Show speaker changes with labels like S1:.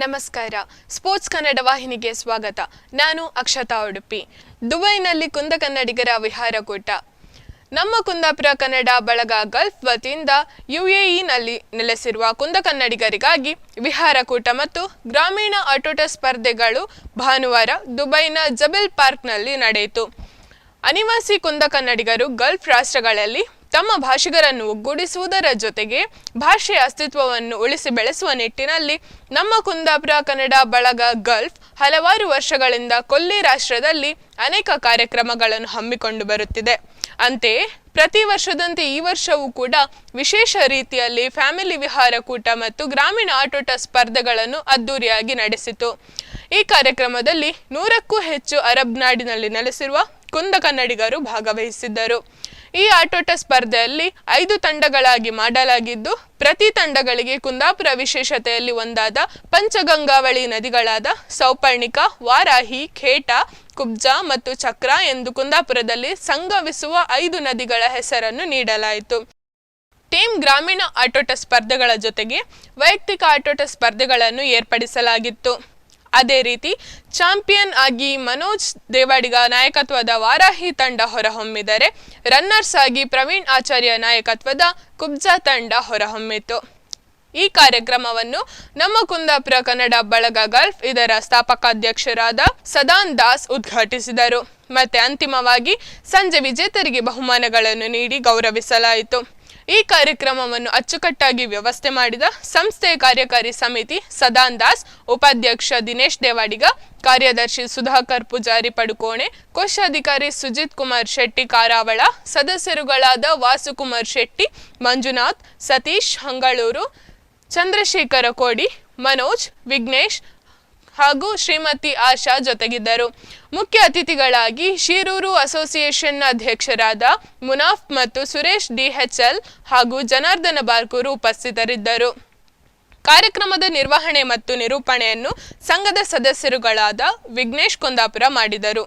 S1: ನಮಸ್ಕಾರ. ಸ್ಪೋರ್ಟ್ಸ್ ಕನ್ನಡ ವಾಹಿನಿಗೆ ಸ್ವಾಗತ. ನಾನು ಅಕ್ಷತಾ ಉಡುಪಿ. ದುಬೈನಲ್ಲಿ ಕುಂದ ಕನ್ನಡಿಗರ ವಿಹಾರಕೂಟ ನಮ್ಮ ಕುಂದಾಪುರ ಕನ್ನಡ ಬಳಗ ಗಲ್ಫ್ ವತಿಯಿಂದ ಯುಎಇನಲ್ಲಿ ನೆಲೆಸಿರುವ ಕುಂದ ಕನ್ನಡಿಗರಿಗಾಗಿ ವಿಹಾರಕೂಟ ಮತ್ತು ಗ್ರಾಮೀಣ ಆಟೋಟ ಸ್ಪರ್ಧೆಗಳು ಭಾನುವಾರ ದುಬೈನ ಜಬೆಲ್ ಪಾರ್ಕ್ನಲ್ಲಿ ನಡೆಯಿತು. ಅನಿವಾಸಿ ಕುಂದ ಕನ್ನಡಿಗರು ಗಲ್ಫ್ ರಾಷ್ಟ್ರಗಳಲ್ಲಿ ತಮ್ಮ ಭಾಷಿಗರನ್ನು ಒಗ್ಗೂಡಿಸುವುದರ ಜೊತೆಗೆ ಭಾಷೆಯ ಅಸ್ತಿತ್ವವನ್ನು ಉಳಿಸಿ ಬೆಳೆಸುವ ನಿಟ್ಟಿನಲ್ಲಿ ನಮ್ಮ ಕುಂದಾಪುರ, ಕನ್ನಡ, ಬಳಗ, ಗಲ್ಫ್ ಹಲವಾರು ವರ್ಷಗಳಿಂದ ಕೊಲ್ಲಿ ರಾಷ್ಟ್ರದಲ್ಲಿ ಅನೇಕ ಕಾರ್ಯಕ್ರಮಗಳನ್ನು ಹಮ್ಮಿಕೊಂಡು ಬರುತ್ತಿದೆ. ಅಂತೆಯೇ, ಪ್ರತಿ ವರ್ಷದಂತೆ ಈ ವರ್ಷವೂ ಕೂಡ ವಿಶೇಷ ರೀತಿಯಲ್ಲಿ ಫ್ಯಾಮಿಲಿ ವಿಹಾರ ಕೂಟ ಮತ್ತು ಗ್ರಾಮೀಣ ಆಟೋಟ ಸ್ಪರ್ಧೆಗಳನ್ನು ಅದ್ದೂರಿಯಾಗಿ ನಡೆಸಿತು. ಈ ಕಾರ್ಯಕ್ರಮದಲ್ಲಿ ನೂರಕ್ಕೂ ಹೆಚ್ಚು ಅರಬ್ ನಾಡಿನಲ್ಲಿ ನೆಲೆಸಿರುವ ಕುಂದ ಕನ್ನಡಿಗರು ಭಾಗವಹಿಸಿದ್ದರು. ಈ ಆಟೋಟ ಸ್ಪರ್ಧೆಯಲ್ಲಿ ಐದು ತಂಡಗಳಾಗಿ ಮಾಡಲಾಗಿದ್ದು, ಪ್ರತಿ ತಂಡಗಳಿಗೆ ಕುಂದಾಪುರ ವಿಶೇಷತೆಯಲ್ಲಿ ಒಂದಾದ ಪಂಚಗಂಗಾವಳಿ ನದಿಗಳಾದ ಸೌಪರ್ಣಿಕ, ವಾರಾಹಿ, ಖೇಟ, ಕುಬ್ಜಾ ಮತ್ತು ಚಕ್ರ ಎಂದು ಕುಂದಾಪುರದಲ್ಲಿ ಸಂಗಮಿಸುವ ಐದು ನದಿಗಳ ಹೆಸರನ್ನು ನೀಡಲಾಯಿತು. ಟೀಮ್ ಗ್ರಾಮೀಣ ಆಟೋಟ ಸ್ಪರ್ಧೆಗಳ ಜೊತೆಗೆ ವೈಯಕ್ತಿಕ ಆಟೋಟ ಸ್ಪರ್ಧೆಗಳನ್ನು ಏರ್ಪಡಿಸಲಾಗಿತ್ತು. ಅದೇ ರೀತಿ ಚಾಂಪಿಯನ್ ಆಗಿ ಮನೋಜ್ ದೇವಾಡಿಗ ನಾಯಕತ್ವದ ವಾರಾಹಿ ತಂಡ ಹೊರಹೊಮ್ಮಿದರೆ ರನ್ನರ್ಸ್ ಆಗಿ ಪ್ರವೀಣ್ ಆಚಾರ್ಯ ನಾಯಕತ್ವದ ಕುಬ್ಜಾ ತಂಡ ಹೊರಹೊಮ್ಮಿತು. ಈ ಕಾರ್ಯಕ್ರಮವನ್ನು ನಮ್ಮ ಕುಂದಾಪುರ ಕನ್ನಡ ಬಳಗ ಗಲ್ಫ್ ಇದರ ಸ್ಥಾಪಕಾಧ್ಯಕ್ಷರಾದ ಸದಾನ್ ದಾಸ್ ಉದ್ಘಾಟಿಸಿದರು. ಮತ್ತೆ ಅಂತಿಮವಾಗಿ ಸಂಜೆ ವಿಜೇತರಿಗೆ ಬಹುಮಾನಗಳನ್ನು ನೀಡಿ ಗೌರವಿಸಲಾಯಿತು. ಈ ಕಾರ್ಯಕ್ರಮವನ್ನು ಅಚ್ಚುಕಟ್ಟಾಗಿ ವ್ಯವಸ್ಥೆ ಮಾಡಿದ ಸಂಸ್ಥೆಯ ಕಾರ್ಯಕಾರಿ ಸಮಿತಿ ಸದಾನ್ ದಾಸ್ ಉಪಾಧ್ಯಕ್ಷ ದಿನೇಶ್ ದೇವಾಡಿಗ, ಕಾರ್ಯದರ್ಶಿ ಸುಧಾಕರ್ ಪೂಜಾರಿ ಪಡುಕೋಣೆ, ಕೋಶಾಧಿಕಾರಿ ಸುಜಿತ್ ಕುಮಾರ್ ಶೆಟ್ಟಿ ಕಾರಾವಳ, ಸದಸ್ಯರುಗಳಾದ ವಾಸುಕುಮಾರ್ ಶೆಟ್ಟಿ, ಮಂಜುನಾಥ್, ಸತೀಶ್ ಹಂಗಳೂರು, ಚಂದ್ರಶೇಖರ ಕೋಡಿ, ಮನೋಜ್, ವಿಘ್ನೇಶ್ ಹಾಗೂ ಶ್ರೀಮತಿ ಆಶಾ ಜೊತೆಗಿದ್ದರು. ಮುಖ್ಯ ಅತಿಥಿಗಳಾಗಿ ಶಿರೂರು ಅಸೋಸಿಯೇಷನ್ನ ಅಧ್ಯಕ್ಷರಾದ ಮುನಾಫ್ ಮತ್ತು ಸುರೇಶ್ ಡಿಎಚ್ಎಲ್ ಹಾಗೂ ಜನಾರ್ದನ ಬಾರ್ಕೂರು ಉಪಸ್ಥಿತರಿದ್ದರು. ಕಾರ್ಯಕ್ರಮದ ನಿರ್ವಹಣೆ ಮತ್ತು ನಿರೂಪಣೆಯನ್ನು ಸಂಘದ ಸದಸ್ಯರುಗಳಾದ ವಿಘ್ನೇಶ್ ಕುಂದಾಪುರ ಮಾಡಿದರು.